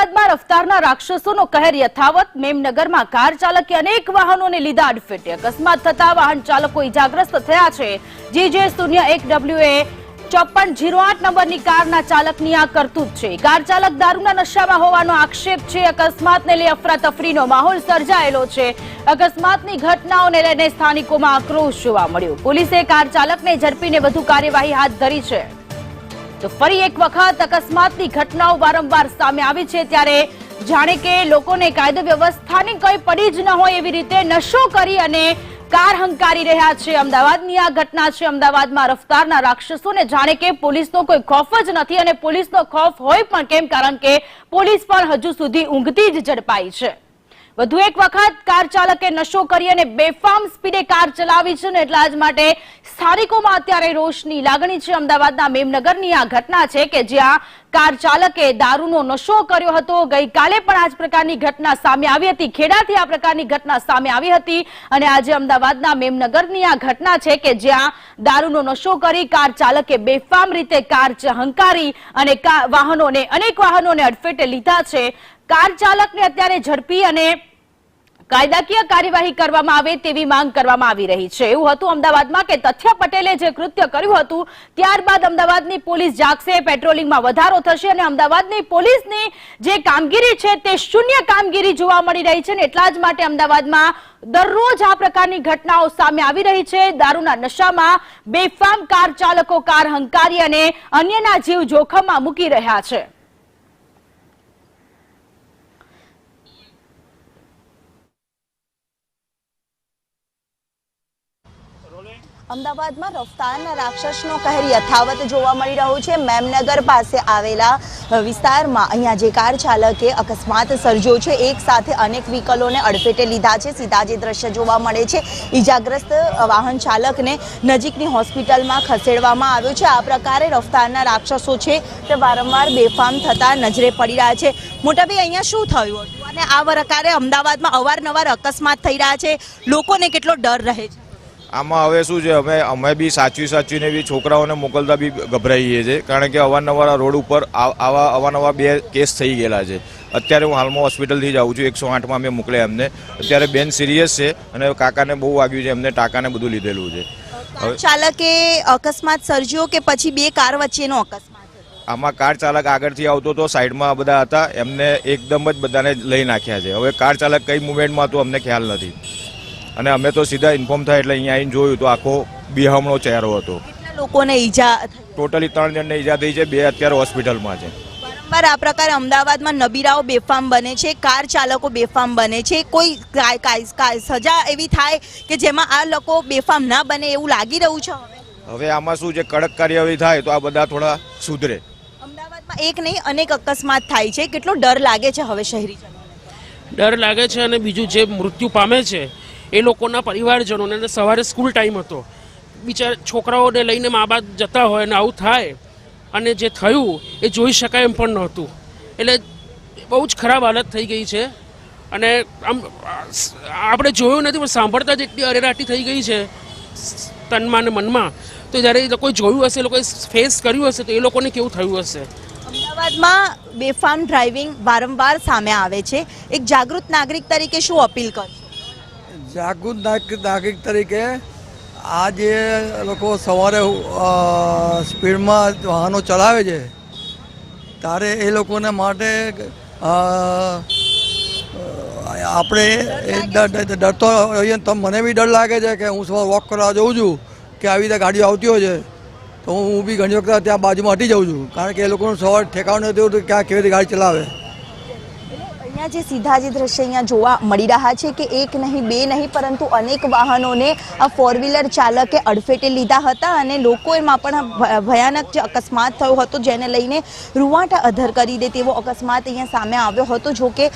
અમદાવાદમાં રફતારના રાક્ષસોનો કહેર યથાવત મેમનગરમાં કાર ચાલકે અનેક વાહનોને લીધા અડફેટે. અકસ્માત થતા વાહન ચાલકો ઇજાગ્રસ્ત થયા છે. જીજે શૂન્ય એક ડબલ્યુ એ ચોપન જીરો આઠ નંબરની કારના ચાલકની આ કરતૂત છે. કાર ચાલક દારૂના નશામાં હોવાનો આક્ષેપ છે. અકસ્માતને લઈ અફરાતફરીનો માહોલ સર્જાયેલો છે. અકસ્માતની ઘટનાઓને લઈને સ્થાનિકોમાં આક્રોશ જોવા મળ્યો. પોલીસે કાર ચાલકને ઝડપીને વધુ કાર્યવાહી હાથ ધરી છે. તો ફરી એક વખત અકસ્માતની ઘટનાઓ વારંવાર સામે આવી છે ત્યારે જાણે કે લોકોને કાયદો વ્યવસ્થાની કંઈ પડી જ ન હોય એવી રીતે નશો કરી અને કાર હંકારી રહ્યા છે. અમદાવાદની આ ઘટના છે. અમદાવાદમાં રફતારના રાક્ષસોને જાણે કે પોલીસનો કોઈ ખોફ જ નથી અને પોલીસનો ખોફ હોય પણ કેમ? કારણ કે પોલીસ પણ હજુ સુધી ઊંઘતી જ ઝડપાઈ છે. વધુ એક વખત કાર ચાલકે નશો કરી અને બેફામ સ્પીડે કાર ચલાવી છે ને એટલા જ માટે સ્થાનિકોમાં અત્યારે રોષની લાગણી છે. અમદાવાદના મેમનગરની આ ઘટના છે કે જ્યાં કાર ચાલકે દારૂનો નશો કર્યો હતો. ગઈકાલે પણ આ જ પ્રકારની ઘટના સામે આવી હતી. ખેડાથી આ પ્રકારની ઘટના સામે આવી હતી અને આજે અમદાવાદના મેમનગરની આ ઘટના છે કે જ્યાં દારૂનો નશો કરી કાર ચાલકે બેફામ રીતે કાર હંકારી અને વાહનોને, અનેક વાહનોને અડફેટે લીધા છે. કાર ચાલકને અત્યારે ઝડપી અને કાયદાકીય કાર્યવાહી કરવામાં આવે તેવી માંગ કરવામાં આવી રહી છે. એવું હતું અમદાવાદમાં કે તથ્ય પટેલે જે કૃત્ય કર્યું હતું, ત્યારબાદ અમદાવાદની પોલીસ જાગશે, પેટ્રોલિંગમાં વધારો થશે અને અમદાવાદની પોલીસની જે કામગીરી છે તે શૂન્ય કામગીરી જોવા મળી રહી છે ને એટલા જ માટે અમદાવાદમાં દરરોજ આ પ્રકારની ઘટનાઓ સામે આવી રહી છે. દારૂના નશામાં બેફામ કાર ચાલકો કાર હંકારી અને અન્યના જીવ જોખમમાં મૂકી રહ્યા છે. અમદાવાદમાં રફતારના રાક્ષસનો કહેર યથાવત જોવા મળી રહ્યો છે. મેમનગર પાસે આવેલા વિસ્તારમાં અહીંયા જે કાર ચાલકે અકસ્માત સર્જ્યો છે. એક સાથે અનેક વ્હીકલોને અડફેટે લીધા છે. સીધા જે દ્રશ્ય જોવા મળે છે, ઈજાગ્રસ્ત વાહન ચાલકને નજીકની હોસ્પિટલમાં ખસેડવામાં આવ્યો છે. આ પ્રકારે રફતારના રાક્ષસો છે તે વારંવાર બેફામ થતા નજરે પડી રહ્યા છે. મોટાભાઈ અહીંયા શું થયું હતું? અને આ પ્રકારે અમદાવાદમાં અવારનવાર અકસ્માત થઈ રહ્યા છે. લોકોને કેટલો ડર રહે છે? આમાં હવે શું છે અમે અમે બી સાચવી સાચવીને બી છોકરાઓને મોકલતા બી ગભરાઈએ છીએ કારણ કે અવારનવાર રોડ ઉપર આવા અવારનવાર બે કેસ થઈ ગયેલા છે. અત્યારે હું હાલમાં હોસ્પિટલથી જ આવું છું એકસો આઠમાં અમે મોકલ્યા એમને. અત્યારે બેન સિરિયસ છે અને કાકાને બહુ વાગ્યું છે એમને ટાકાને બધું લીધેલું છે. ચાલકે અકસ્માત સર્જ્યો કે પછી બે કાર વચ્ચેનો અકસ્માત આમાં કાર ચાલક આગળથી આવતો હતો સાઈડમાં બધા હતા એમને એકદમ જ બધાને લઈ નાખ્યા છે. હવે કાર ચાલક કઈ મુવમેન્ટમાં હતું અમને ખ્યાલ નથી. અને અમે તો સીધા ઇન્ફોર્મ થાય એટલે અહીંયા આવીને જોયું તો આખો બિહામણો ચહેરો હતો. લોકોને ઈજા ટોટલી ત્રણ જણને ઈજા થઈ છે બે અત્યારે હોસ્પિટલમાં છે. વારંવાર આ પ્રકારે અમદાવાદમાં નબીરાઓ બેફામ બને છે કાર ચાલકો બેફામ બને છે કોઈ કાય- કાય- કાય- સજા એવી થાય કે જેમાં આ લોકો બેફામ ના બને એવું લાગી રહ્યું છે હવે? હવે આમાં શું છે કડક કાર્યવાહી થાય તો આ બધા થોડા સુધરે. અમદાવાદમાં એક નહીં અનેક અકસ્માત થાય છે. કેટલો ડર લાગે છે હવે શહેરી ડર લાગે છે અને બીજું જે મૃત્યુ પામે છે એ લોકોના પરિવારજનોને સવારે સ્કૂલ ટાઈમ હતો. બિચાર છોકરાઓને લઈને મા બાપ જતા હોય અને આવું થાય અને જે થયું એ જોઈ શકાય એમ પણ નહોતું. એટલે બહુ જ ખરાબ હાલત થઈ ગઈ છે. અને આમ આપણે જોયું નથી પણ સાંભળતા જ એટલી અરેરાટી થઈ ગઈ છે તનમાં અને મનમાં. તો જ્યારે લોકોએ જોયું હશે, એ લોકોએ ફેસ કર્યું હશે, તો એ લોકોને કેવું થયું હશે? અમદાવાદમાં બેફામ ડ્રાઇવિંગ વારંવાર સામે આવે છે. એક જાગૃત નાગરિક તરીકે શું અપીલ કરશો જાગૃત નાગરિક તરીકે આ જે લોકો સવારે સ્પીડમાં વાહનો ચલાવે છે ત્યારે એ લોકોને માટે આપણે ડરતો હોઈએ તો મને બી ડર લાગે છે કે હું સવારે વોક કરવા જઉં છું, કે આવી રીતે ગાડીઓ આવતી હોય છે, તો હું બી ઘણી વખત ત્યાં બાજુમાં હટી જાઉં છું, કારણ કે એ લોકોનું સવાર ઠેકાણું નથી હોતું ક્યાં કેવી રીતે ગાડી ચલાવે. અહીંયા જે સીધા જે દ્રશ્ય અહીંયા જોવા મળી રહ્યા છે કે એક નહીં, બે નહીં, પરંતુ અનેક વાહનોને ફોર વ્હીલર ચાલકે અડફેટે લીધા હતા અને લોકો એમાં પણ ભયાનક જે અકસ્માત થયો હતો જેને લઈને રૂવાટા અધર કરી દે તેવો અકસ્માત અહીંયા સામે આવ્યો હતો. જો કે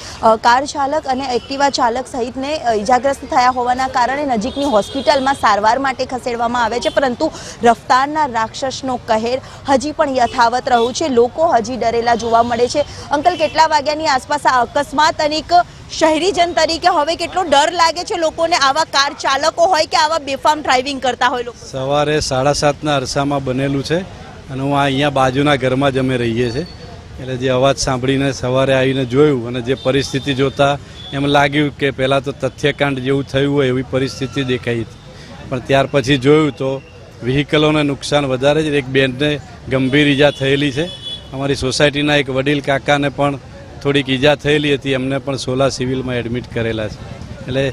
કાર ચાલક અને એક્ટિવા ચાલક સહિતને ઇજાગ્રસ્ત થયા હોવાના કારણે નજીકની હોસ્પિટલમાં સારવાર માટે ખસેડવામાં આવે છે, પરંતુ રફતારના રાક્ષસનો કહેર હજી પણ યથાવત રહ્યું છે. લોકો હજી ડરેલા જોવા મળે છે. અંકલ, કેટલા વાગ્યાની આસપાસ આ અકસ્માત અને એક શહેરીજન તરીકે હવે કેટલો ડર લાગે છે લોકોને આવા કાર ચાલકો હોય કે આવા બેફામ ડ્રાઇવિંગ કરતા હોય લોકો? સવારે સાડા સાતના અરસામાં બનેલું છે અને હું અહીંયા બાજુના ઘરમાં જ અમે રહીએ છીએ. એટલે જે અવાજ સાંભળીને સવારે આવીને જોયું અને જે પરિસ્થિતિ જોતા એમ લાગ્યું કે પહેલાં તો તથ્યકાંડ જેવું થયું હોય એવી પરિસ્થિતિ દેખાઈ હતી. પણ ત્યાર પછી જોયું તો વ્હીકલોને નુકસાન વધારે જ, એક બેનને ગંભીર ઈજા થયેલી છે. અમારી સોસાયટીના એક વડીલ કાકાને પણ થોડીક ઈજા થયેલી હતી એમને પણ સોલા સિવિલમાં એડમિટ કરેલા છે. એટલે